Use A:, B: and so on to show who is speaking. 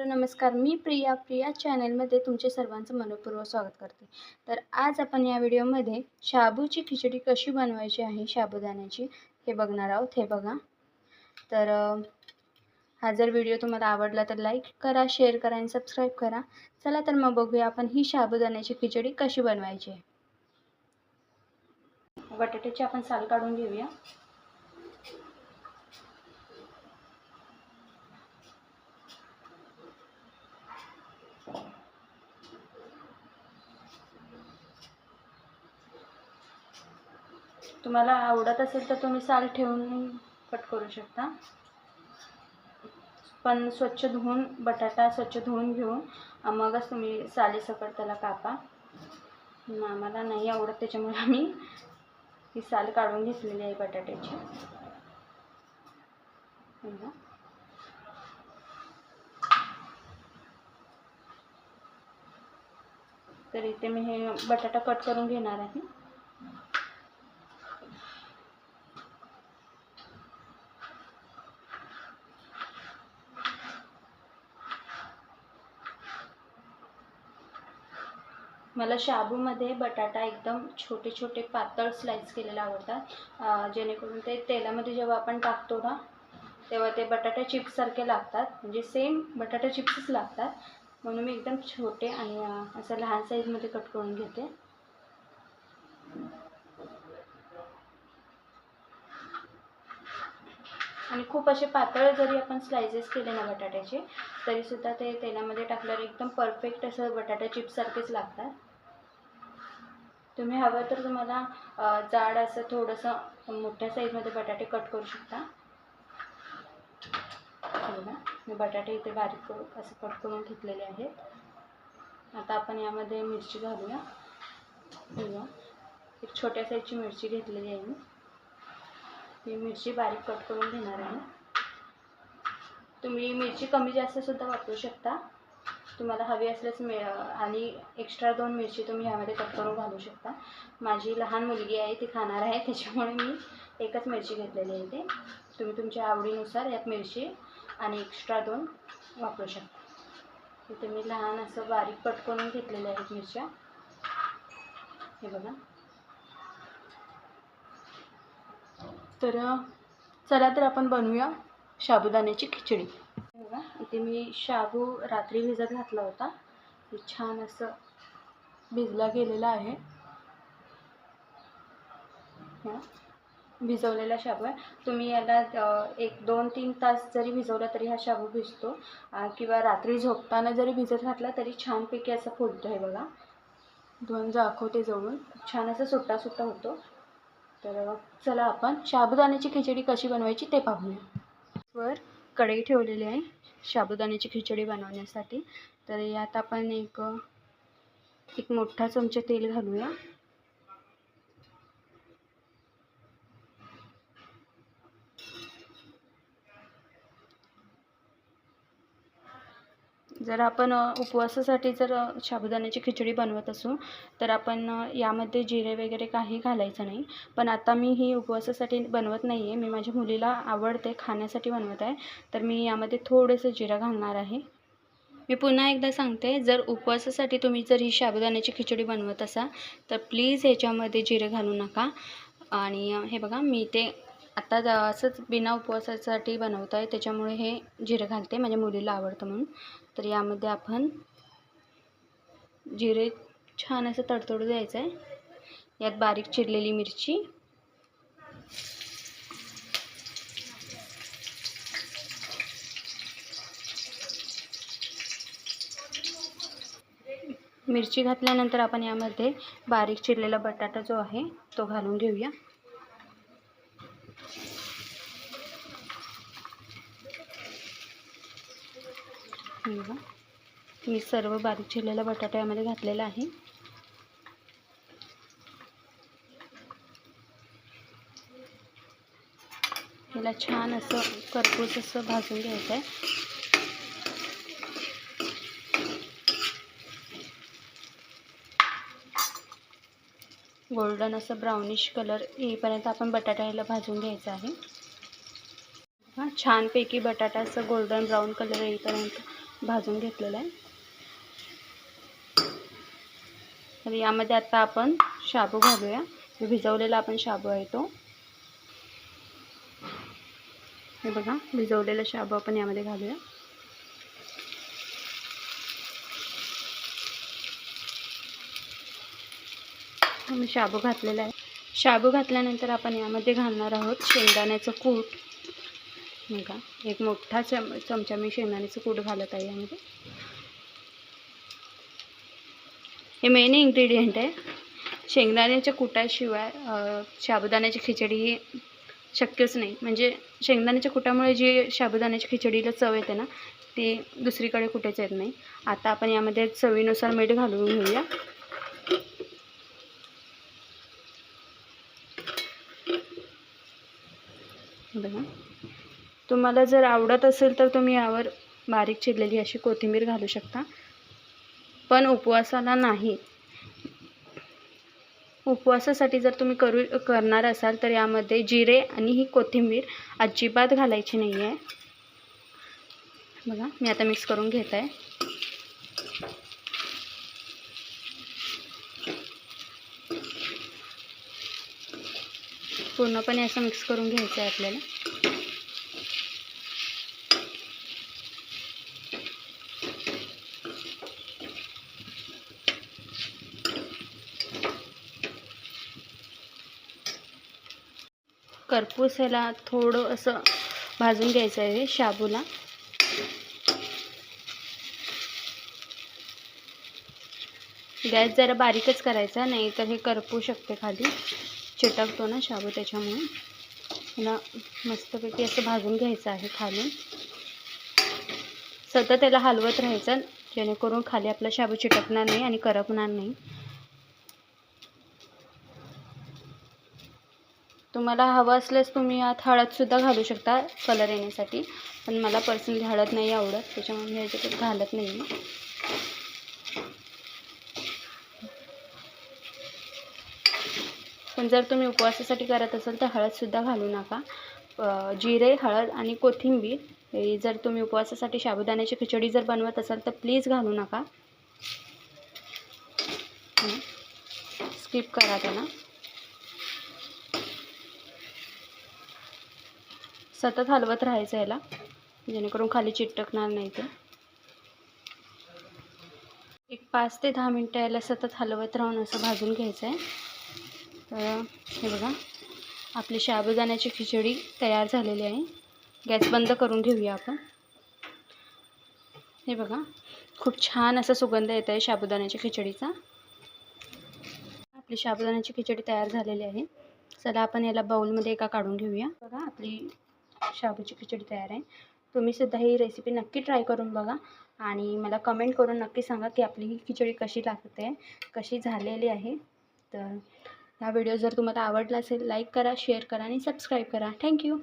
A: Hello नमस्कार. मी प्रिया. प्रिया चॅनलमध्ये तुमचे सर्वांचं मनपूर्वक स्वागत करते. तर आज आपण या व्हिडिओमध्ये शाबूची खिचडी कशी बनवायची आहे शाबुदाण्याची हे बघणार आहोत. हे बघा. तर हा जर व्हिडिओ तुम्हाला आवडला तर लाईक करा शेअर करा आणि सबस्क्राईब करा. चला तर मग बघूया आपण ही शाबुदाण्याची खिचडी कशी बनवायची आहे. बटाट्याची आपण साल काढून घेऊया. तुम्हाला आवडत असेल तर तुम्ही साल ठेवून कट करू शकता. पण स्वच्छ धुवून बटाटा स्वच्छ धुवून घेऊन मगच तुम्ही सालीसकट त्याला कापा. आम्हाला नाही आवडत त्याच्यामुळे आम्ही ही साल काढून घेतलेली आहे बटाट्याची. तर इथे मी हे बटाटा कट करून घेणार आहे. मला शाबूमध्ये बटाटा एकदम छोटे छोटे पातळ स्लाइस केलेले आवडतात. जेणेकरून ते तेलामध्ये जेव्हा आपण टाकतो ना तेव्हा ते बटाटा चिप्ससारखे लागतात. म्हणजे सेम बटाटा चिप्सच लागतात. म्हणून मी एकदम छोटे आणि असं लहान साईजमध्ये कट करून घेते. आणि खूप असे पातळ जरी आपण स्लायसेस केले ना बटाट्याचे तरीसुद्धा ते तेलामध्ये टाकल्यावर एकदम परफेक्ट असं बटाटा चिप्ससारखेच लागतात. तुम्ही हवं तर तुम्हाला जाड असं थोडंसं मोठ्या साईजमध्ये बटाटे कट करू शकता. बघा मी बटाटे इथे बारीक करू असं कट करून घेतलेले आहेत. आता आपण यामध्ये मिरची घालूया. बघा एक छोट्या साईजची मिरची घेतलेली आहे मी. ही मिरची बारीक कट करून घेणार आहे. तुम्ही मिरची कमी जास्तसुद्धा वापरू शकता. तुम्हाला हवी असल्यास मिळ आणि एक्स्ट्रा दोन मिरची तुम्ही ह्यामध्ये कट करून घालू शकता. माझी लहान मुलगी आहे ती खाणार आहे त्याच्यामुळे मी एकच मिरची घेतलेली आहे ते तुम्ही तुमच्या आवडीनुसार यात मिरची आणि एक्स्ट्रा दोन वापरू शकता. इथे मी लहान असं बारीक कट करून घेतलेल्या आहेत मिरच्या. हे बघा. तर चला तर आपण बनवूया साबुदाण्याची खिचडी. इथे मी शाबू रात्री भिजत घातला होता. हे छान असं भिजला गेलेला आहे. भिजवलेला शाबू आहे. तुम्ही याला एक दोन तीन तास जरी भिजवला तरी हा शाबू भिजतो. किंवा रात्री झोपताना जरी भिजत घातला तरी छानपैकी असं फुलतो आहे बघा. दोन दाखवते जवळून छान असं सुट्टा सुट्टा होतो. तर चला आपण शाबूदाण्याची खिचडी कशी बनवायची ते पाहूया. वर कढई ठेवलेली आहे साबुदाण्याची खिचडी बनवण्यासाठी. तर यात आपण एक एक मोठा चमचा तेल घालूया. जर आपण उपवासासाठी जर साबुदाण्याची खिचडी बनवत असू तर आपण यामध्ये जिरे वगैरे काही घालायचं नाही. पण आता मी ही उपवासासाठी बनवत नाही आहे मी माझ्या मुलीला आवडते खाण्यासाठी बनवत आहे. तर मी यामध्ये थोडंसं जिरं घालणार आहे. मी पुन्हा एकदा सांगते जर उपवासासाठी तुम्ही जर ही साबुदाण्याची खिचडी बनवत असाल तर प्लीज ह्याच्यामध्ये जिरे घालू नका. आणि हे बघा मी ते आता जा असंच बिना उपवासासाठी बनवत आहे. त्याच्यामुळे हे जिरं घालते. माझ्या मुलीला आवडतं म्हणून. तर यामध्ये आपण जिरे छान असं तडतडू द्यायचं आहे यात बारीक चिरलेली मिरची. मिरची घातल्यानंतर आपण यामध्ये बारीक चिरलेला बटाटा जो आहे तो घालून घेऊया. बघा. मी सर्व बारीक चिरलेला बटाटा यामध्ये घातलेला आहे. याला छान असं करपूस असं भाजून घ्यायचं आहे. गोल्डन असं ब्राउनिश कलर येईपर्यंत आपण बटाटा याला भाजून घ्यायचा आहे. छानपैकी बटाटा असं गोल्डन ब्राऊन कलर येईपर्यंत भाजून घेतलेलं आहे. तर यामध्ये आता आपण शाबू घालूया. भिजवलेला आपण शाबू आहे तो. हे बघा भिजवलेला शाबू आपण यामध्ये घालूया. मी शाबू घातलेला आहे. शाबू घातल्यानंतर आपण यामध्ये घालणार आहोत शेंगदाण्याचं कूट. बघा. एक मोठा चम चमचा मी शेंगदाण्याचं कूट घालत आहे यामध्ये. हे मेन इन्ग्रेडियंट आहे. शेंगदाण्याच्या कुटाशिवाय साबुदाण्याची खिचडी ही शक्यच नाही. म्हणजे शेंगदाण्याच्या कुटामुळे जी साबुदाण्याची खिचडीला चव येते ना ती दुसरीकडे कुठेच येत नाही. आता आपण यामध्ये चवीनुसार मीठ घालून घेऊया. बघा. तुम्हाला जर आवडत असेल तर तुम्ही यावर बारीक चिरलेली अशी कोथिंबीर घालू शकता. पण उपवासाला नाही. उपवासासाठी जर तुम्ही करू करणार असाल तर यामध्ये जिरे आणि ही कोथिंबीर अजिबात घालायची नाही आहे बघा मी आता मिक्स करून घेत. आहे पूर्णपणे असं मिक्स करून घ्यायचं आहे आपल्याला. करपूस ह्याला थोडं असं भाजून घ्यायचं आहे शाबूला. गॅस जरा बारीकच करायचा नाही तर हे करपू शकते खाली. चिटकतो ना शाबू त्याच्यामुळे. ह्याला मस्तपैकी असं भाजून घ्यायचं आहे खाली. सतत त्याला हलवत राहायचं जेणेकरून खाली आपला शाबू चिटकणार नाही आणि करपणार नाही. तुम्हाला हवं असल्यास तुम्ही यात हळदसुद्धा घालू शकता कलर येण्यासाठी. पण मला पर्सनली हळद नाही आवडत त्याच्यामुळे मी ह्याच्यात घालत नाही पण जर तुम्ही उपवासासाठी करत असाल तर हळदसुद्धा घालू नका. जिरे हळद आणि कोथिंबीर जर तुम्ही उपवासासाठी साबुदाण्याची खिचडी जर बनवत असाल तर प्लीज घालू नका. स्किप करा त्याला. सतत हलवत राहायचं याला. जेणेकरून खाली चिटकणार नाही ते. एक पाच ते दहा मिनटं याला सतत हलवत राहून असं भाजून घ्यायचं आहे. तर हे बघा आपली शाबुदाण्याची खिचडी तयार झालेली आहे. गॅस बंद करून घेऊया आपण. हे बघा खूप छान असा सुगंध येत आहे साबुदाण्याच्या खिचडीचा. आपली साबुदाण्याची खिचडी तयार झालेली आहे. चला आपण याला बाऊलमध्ये एका काढून घेऊया. बघा आपली शाबूची खिचडी तयार आहे. तुम्हीसुद्धा ही रेसिपी नक्की ट्राय करून बघा. आणि मला कमेंट करून नक्की सांगा की आपली ही खिचडी कशी लागते कशी झालेली आहे. तर हा व्हिडिओ जर तुम्हाला आवडला असेल लाईक करा शेअर करा आणि सबस्क्राईब करा. थँक्यू